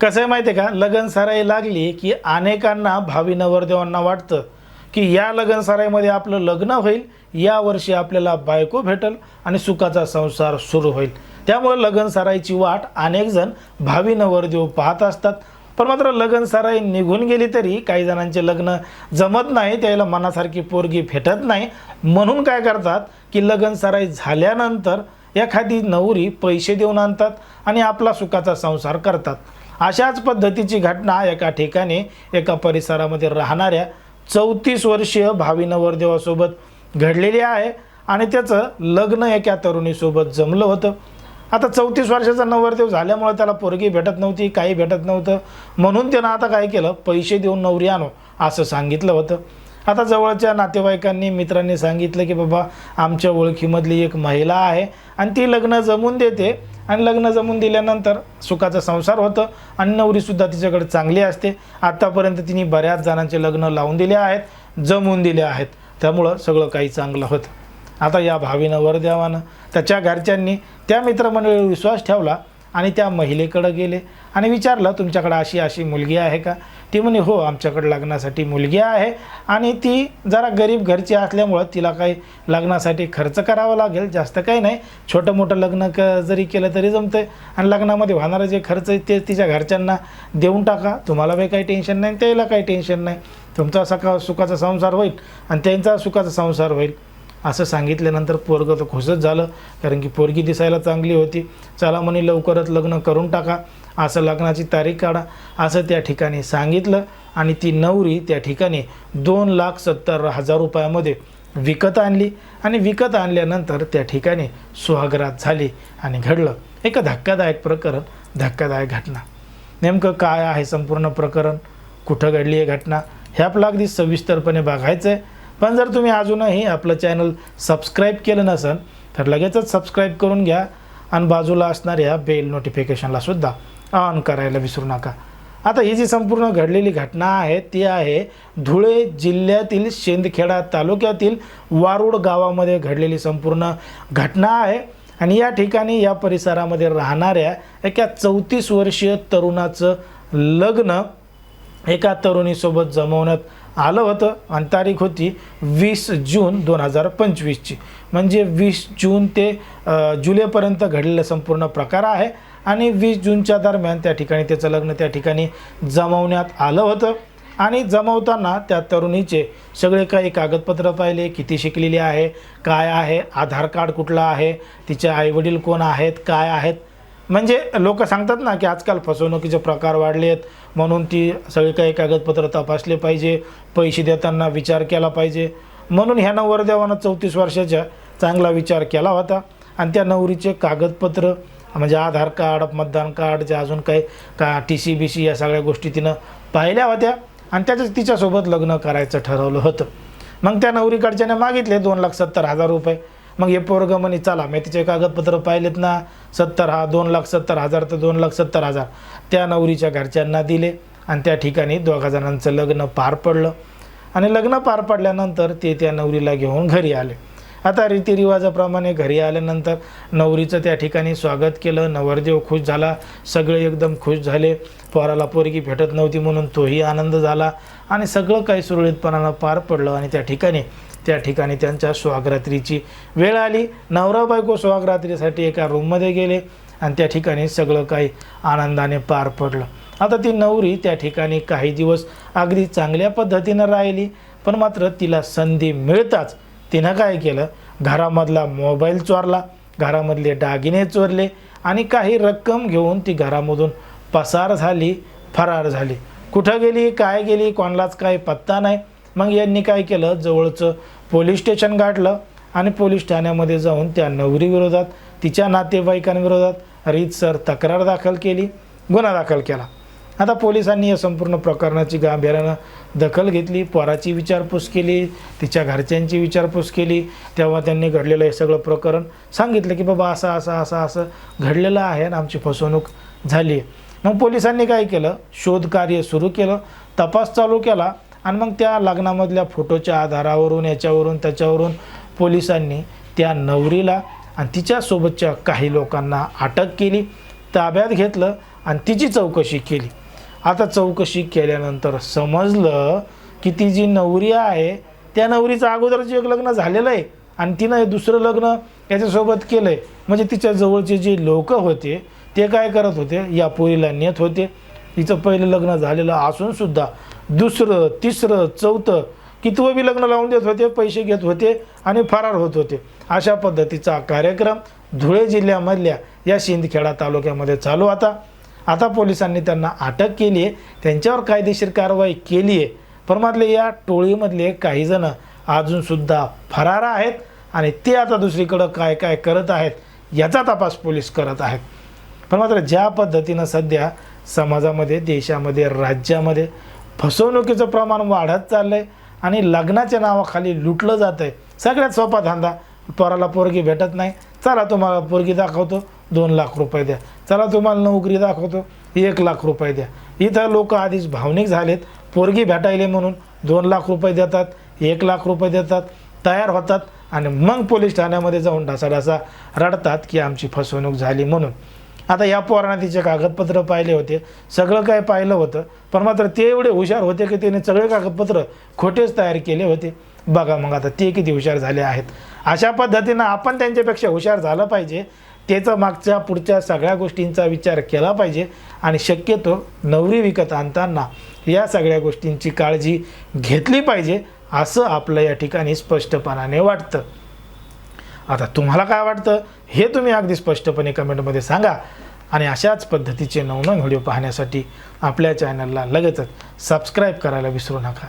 कसं आहे माहिती आहे का? लगन सराई लागली की अनेकांना भावी नवरदेवांना वाटतं की या लगन सराईमध्ये आपलं लग्न होईल या वर्षी आपल्याला बायको भेटल आणि सुखाचा संसार सुरू होईल. त्यामुळे लगन सराईची वाट अनेकजण भावी नवरदेव पाहत असतात. पण मात्र लगन सराई निघून गेली तरी काही जणांचे लग्न जमत नाही त्याला मनासारखी पोरगी भेटत नाही. म्हणून काय करतात की लगन सराई झाल्यानंतर एखादी नवरी पैसे देऊन आणतात आणि आपला सुखाचा संसार करतात. अशाच पद्धतीची घटना एका ठिकाणी एका परिसरामध्ये राहणाऱ्या चौतीस वर्षीय भावी नवरदेवासोबत घडलेली आहे आणि त्याचं लग्न एका तरुणीसोबत जमलं होतं. आता चौतीस वर्षाचा नवरदेव झाल्यामुळे त्याला पोरगी भेटत नव्हती काही भेटत नव्हतं. म्हणून त्यानं आता काय केलं? पैसे देऊन नवरी आणो असं सांगितलं होतं. आता जवळच्या नातेवाईकांनी मित्रांनी सांगितलं की बाबा आमच्या ओळखीमधली एक महिला आहे आणि ती लग्न जमून देते. आणि लग्न जमून दिल्यानंतर सुखाचा संसार होतं आणि नवरीसुद्धा तिच्याकडे चांगली असते. आत्तापर्यंत तिने बऱ्याच जणांचे लग्न लावून दिले आहेत जमून दिले आहेत. त्यामुळं सगळं काही चांगलं होतं. आता या भावीनं वर द्यावानं त्याच्या घरच्यांनी त्या मित्रमंडळीवर विश्वास ठेवला आणि त्या महिलेकडं गेले. आणि विचारलं तुमच्याकडं अशी अशी मुलगी आहे का? ती म्हणे हो आमच्याकडे लग्नासाठी मुलगी आहे आणि ती जरा गरीब घरची असल्यामुळं तिला काही लग्नासाठी खर्च करावा लागेल जास्त काही नाही. छोटं मोठं लग्न क जरी केलं तरी जमतं आणि लग्नामध्ये होणारं जे खर्च आहे ते तिच्या घरच्यांना देऊन टाका. तुम्हाला बी काही टेन्शन नाही त्याला काही टेन्शन नाही. तुमचा सका सुखाचा संसार होईल आणि त्यांचा सुखाचा संसार होईल. असं सांगितल्यानंतर पोरगं तर खुशच झालं कारण की पोरगी दिसायला चांगली होती. चला म्हणे लवकरच लग्न करून टाका. असं लग्नाची तारीख काढा. असं त्या ठिकाणी सांगितलं आणि ती नवरी त्या ठिकाणी दोन लाख सत्तर हजार रुपयामध्ये विकत आणली आणि विकत आणल्यानंतर त्या ठिकाणी सुहागरात झाली आणि घडलं. एक धक्कादायक प्रकरण धक्कादायक घटना. नेमकं काय आहे संपूर्ण प्रकरण? कुठं घडली आहे घटना? हे आपलं अगदी सविस्तरपणे बघायचं आहे पण जर तुम्ही अजूनही आपलं चॅनल सबस्क्राईब केलं नसेल तर लगेचच सबस्क्राईब करून घ्या आणि बाजूला असणाऱ्या बेल नोटिफिकेशनला सुद्धा ऑन करायला विसरू नका. आता ही जी संपूर्ण घडलेली घटना आहे ती आहे धुळे जिल्ह्यातील शिंदखेडा तालुक्यातील वारुड गावामध्ये घडलेली संपूर्ण घटना आहे. आणि या ठिकाणी या परिसरामध्ये राहणाऱ्या एका चौतीस वर्षीय तरुणाचं लग्न एका तरुणीसोबत जमवण्यात आलं होतं आणि तारीख होती वीस जून दोन हजार पंचवीसची. म्हणजे वीस जून ते जुलैपर्यंत घडलेला संपूर्ण प्रकार आहे आणि वीस जूनच्या दरम्यान त्या ठिकाणी त्याचं लग्न त्या ठिकाणी जमवण्यात आलं होतं. आणि जमवताना त्या तरुणीचे सगळे काही कागदपत्र पाहिले किती शिकलेली आहे काय आहे आधार कार्ड कुठलं आहे तिचे आईवडील कोण आहेत काय आहेत म्हणजे लोक सांगतात ना की आजकाल फसवणुकीचे प्रकार वाढले आहेत म्हणून ती सगळी काही कागदपत्र तपासले पाहिजे पैसे देताना विचार केला पाहिजे. म्हणून ह्या नवरदेवानं चौतीस वर्षाच्या चांगला विचार केला होता. आणि त्या नवरीचे कागदपत्र म्हणजे आधार कार्ड मतदान कार्ड जे अजून काही का टी सी बी सी या सगळ्या गोष्टी तिनं पाहिल्या होत्या. आणि त्याच्याच तिच्यासोबत लग्न करायचं ठरवलं होतं. मग त्या नवरीकडच्याने मागितले दोन लाख सत्तर हजार रुपये. मग हे पोरगं म्हणे चला मी तिचे कागदपत्र पाहिलेत ना सत्तर हा दोन लाख सत्तर हजार तर दोन लाख सत्तर हजार. त्या नवरीच्या घरच्यांना दिले आणि त्या ठिकाणी दोघा जणांचं लग्न पार पडलं. आणि लग्न पार पडल्यानंतर ते त्या नवरीला घेऊन घरी आले. आता रीतिरिवाजाप्रमाणे घरी आल्यानंतर नवरीचं त्या ठिकाणी स्वागत केलं. नवरदेव खुश झाला. सगळे एकदम खुश झाले. पोराला पोरगी भेटत नव्हती म्हणून तोही आनंद झाला. आणि सगळं काही सुरळीतपणानं पार पडलं आणि त्या ठिकाणी त्या ठिकाणी त्यांच्या सुहागरात्रीची वेळ आली. नवरा बायको सुहागरात्रीसाठी एका रूममध्ये गेले आणि त्या ठिकाणी सगळं काही आनंदाने पार पडलं. आता ती नवरी त्या ठिकाणी काही दिवस अगदी चांगल्या पद्धतीनं राहिली पण मात्र तिला संधी मिळताच तिनं काय केलं? घरामधला मोबाईल चोरला घरामधले दागिने चोरले आणि काही रक्कम घेऊन ती घरामधून पसार झाली फरार झाली. कुठं गेली काय गेली कोणालाच काही पत्ता नाही. मग यांनी काय केलं? जवळचं पोलीस स्टेशन गाठलं आणि पोलीस ठाण्यामध्ये जाऊन त्या नवरीविरोधात तिच्या नातेवाईकांविरोधात रीतसर तक्रार दाखल केली गुन्हा दाखल केला. आता पोलिसांनी या संपूर्ण प्रकरणाची गांभीर्यानं दखल घेतली पोराची विचारपूस केली तिच्या घरच्यांची विचारपूस केली. तेव्हा त्यांनी घडलेलं हे सगळं प्रकरण सांगितलं की बाबा असं असं असं असं घडलेलं आहे आणि आमची फसवणूक झाली आहे. मग पोलिसांनी काय केलं? शोधकार्य सुरू केलं. तपास चालू केला. आणि मग त्या लग्नामधल्या फोटोच्या आधारावरून याच्यावरून त्याच्यावरून पोलिसांनी त्या नवरीला आणि तिच्यासोबतच्या काही लोकांना अटक केली ताब्यात घेतलं आणि तिची चौकशी केली. आता चौकशी केल्यानंतर समजलं की ती जी नवरी आहे त्या नवरीचं अगोदरच एक लग्न झालेलं आहे आणि तिनं हे दुसरं लग्न याच्यासोबत केलं आहे म्हणजे तिच्या जवळचे जे लोक होते ते काय करत होते? या पोरीला नेत होते. तिचं पहिलं लग्न झालेलं असूनसुद्धा दुसरं तिसरं चौथं कितवं बी लग्न लावून देत होते पैसे घेत होते आणि फरार होत होते. अशा पद्धतीचा कार्यक्रम धुळे जिल्ह्यामधल्या या शिंदखेडा तालुक्यामध्ये चालू आता आता पोलिसांनी त्यांना अटक केली आहे. त्यांच्यावर कायदेशीर कारवाई केली आहे. पण या टोळीमधले काहीजणं अजूनसुद्धा फरार आहेत आणि ते आता दुसरीकडं काय काय करत आहेत याचा तपास पोलीस करत आहेत. पण मात्र ज्या पद्धतीनं सध्या समाजामध्ये देशामध्ये राज्यामध्ये फसवणुकीचं प्रमाण वाढत चाललं आहे आणि लग्नाच्या नावाखाली लुटलं जात आहे सगळ्यात सोपा धंदा पोराला पोरगी भेटत नाही. चला तुम्हाला पोरगी दाखवतो दोन लाख रुपये द्या. चला तुम्हाला नोकरी दाखवतो एक लाख रुपये द्या. इथं लोक आधीच भावनिक झालेत. पोरगी भेटायले म्हणून दोन लाख रुपये देतात एक लाख रुपये देतात तयार होतात आणि मग पोलीस ठाण्यामध्ये जाऊन ढासाढासा रडतात की आमची फसवणूक झाली म्हणून. आता या पोरानं तिचे कागदपत्र पाहिले होते. सगळं काय पाहिलं होतं. पण मात्र ते एवढे हुशार होते की त्याने सगळे कागदपत्र खोटेच तयार केले होते. बघा मग आता ते किती हुशार झाले आहेत. अशा पद्धतीनं आपण त्यांच्यापेक्षा हुशार झालं पाहिजे. त्याचा मागच्या पुढच्या सगळ्या गोष्टींचा विचार केला पाहिजे. आणि शक्यतो नवरी विकत आणताना या सगळ्या गोष्टींची काळजी घेतली पाहिजे असं आपलं या ठिकाणी स्पष्टपणाने वाटतं. आता तुम्हाला काय वाटतं? हे तुम्ही अगदी स्पष्टपणे कमेंटमध्ये सांगा. आणि अशाच पद्धतीचे नवनवीन व्हिडिओ पाहण्यासाठी आपल्या चॅनलला लगेचच सबस्क्राईब करायला विसरू नका.